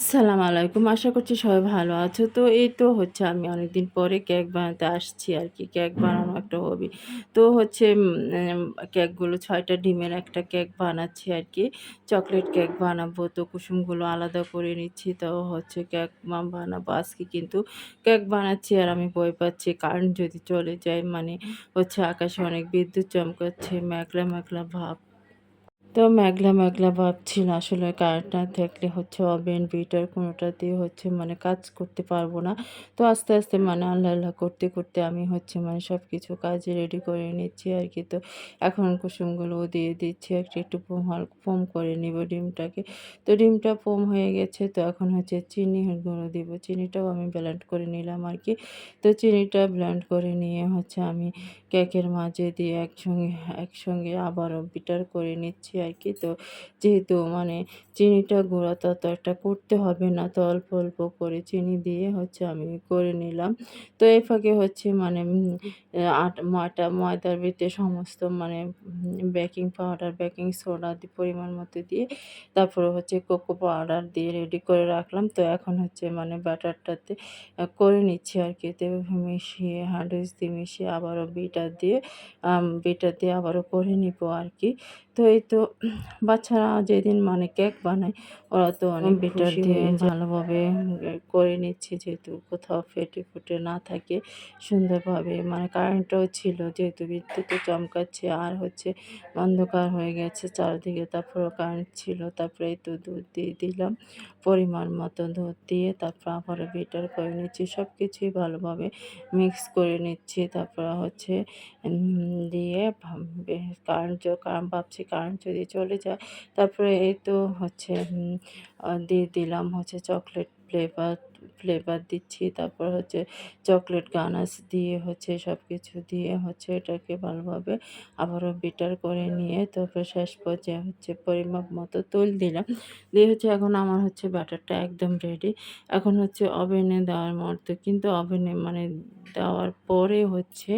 সালাম আলাইকুম। আশা করছি সবাই ভালো আছো। তো এই তো হচ্ছে আমি অনেকদিন পরে কেক বানাতে আসছি আর কি কেক বানানো একটা হবি। তো হচ্ছে কেকগুলো ছয়টা ডিমের একটা কেক বানাচ্ছি আর কি চকলেট কেক বানাবো। তো কুসুমগুলো আলাদা করে নিচ্ছি। তো হচ্ছে কেক বানাবো আজকে কিন্তু কেক বানাচ্ছি আর আমি ভয় পাচ্ছি কারেন্ট যদি চলে যায় মানে হচ্ছে আকাশে অনেক বিদ্যুৎ চমকাচ্ছে, মেঘলা, মেঘলা ভাব। তো মেঘলা, মেঘলা ভাব ছিল। আসলে কারেন্ট না থাকলে হচ্ছে ওভেন, বিটার কোনোটাতেই হচ্ছে মানে কাজ করতে পারব না। তো আস্তে, আস্তে মানে আল্লাহ, আল্লাহ করতে, করতে আমি হচ্ছে মানে সব কিছু কাজে রেডি করে নিচ্ছি আর কি তো এখন কুসুমগুলোও দিয়ে দিচ্ছি। একটু, একটু ফোম ফোম করে নিব ডিমটাকে। তো ডিমটা ফোম হয়ে গেছে। তো এখন হচ্ছে চিনি গুঁড়ো দিব। চিনিটাও আমি ব্লেন্ড করে নিলাম আর কি তো চিনিটা ব্লেন্ড করে নিয়ে হচ্ছে আমি কেকের মাঝে দিয়ে একসঙ্গে, একসঙ্গে আবারও বিটার করে নিচ্ছি আরকি। তো যেহেতু মানে চিনিটা গুঁড়া তত একটা করতে হবে না। তো অল্প, অল্প করে চিনি দিয়ে হচ্ছে আমি করে নিলাম। তো এই ফাঁকে হচ্ছে মানে আট ময়টা ময়দার ভিতরে সমস্ত মানে বেকিং পাউডার, বেকিং সোডা পরিমাণ মতো দিয়ে তারপরে হচ্ছে কোকো পাউডার দিয়ে রেডি করে রাখলাম। তো এখন হচ্ছে মানে ব্যাটারটাতে করে নিচ্ছি আর কি তো মিশিয়ে উইক্স দিয়ে মিশিয়ে আবারও বিটার দিয়ে বিটার দিয়ে আবারও করে নিব আর আরকি। তো এই তো বাচ্চারা যেদিন মানে কেক বানায় ওরা তো অনেক বিটার দিয়ে ভালোভাবে করে নিচ্ছি যেহেতু কোথাও ফেটে ফুটে না থাকে সুন্দরভাবে। মানে কারেন্টও ছিল যেহেতু বিদ্যুৎও চমকাচ্ছে আর হচ্ছে অন্ধকার হয়ে গেছে চারদিকে তারপরেও কারেন্ট ছিল। তারপরে এই তো দুধ দিয়ে দিলাম পরিমাণ মতো দুধ দিয়ে তারপর আবারও বিটার করে নিচ্ছি। সব কিছুই ভালোভাবে মিক্স করে নিচ্ছি। তারপর হচ্ছে দিয়ে কারেন্ট কারণ ভাবছি কারেন্ট যদি চলে যায় তারপরে এই তো হচ্ছে দিয়ে দিলাম হচ্ছে চকলেট ফ্লেভার ফ্লেভার দিচ্ছি। তারপর হচ্ছে চকলেট গানাশ দিয়ে হচ্ছে সব কিছু দিয়ে হচ্ছে এটাকে ভালোভাবে আবারও বিটার করে নিয়ে তারপর শেষ পর্যায়ে হচ্ছে পরিমাপ মতো তুল দিলাম। দিয়ে হচ্ছে এখন আমার হচ্ছে ব্যাটারটা একদম রেডি এখন হচ্ছে ওভেনে দেওয়ার মতো। কিন্তু ওভেনে মানে দেওয়ার পরে হচ্ছে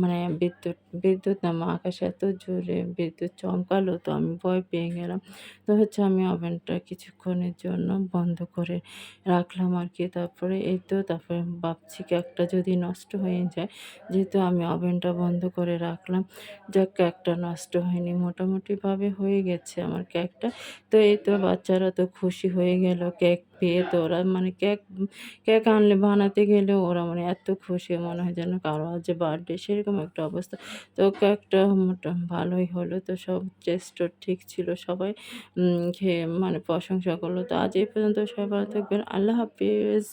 মানে বিদ্যুৎ বিদ্যুৎ না, মা আকাশে এত জোরে বিদ্যুৎ চমকালো তো আমি ভয় পেয়ে গেলাম। তো হচ্ছে আমি ওভেনটা কিছুক্ষণের জন্য বন্ধ করে রাখলাম আর কি। তারপরে এই তো, তারপরে ভাবছি কেকটা যদি নষ্ট হয়ে যায়, যেহেতু আমি ওভেনটা বন্ধ করে রাখলাম, যাক কেকটা নষ্ট হয়নি, মোটামুটিভাবে হয়ে গেছে আমার কেকটা। তো এই তো বাচ্চারা তো খুশি হয়ে গেল কেক পেয়ে তো ওরা মানে কেক কেক আনলে, বানাতে গেলে ওরা মানে এত খুশি, মনে হয় যেন কারও আজ বার্থডে সেরকম একটা অবস্থা। তো কেকটা মোটা, ভালোই হলো তো সব টেস্ট ঠিক ছিল সবাই খেয়ে মানে প্রশংসা করল। তো আজ এই পর্যন্ত সবাই ভালো থাকবেন। আল্লাহ হাফিজ।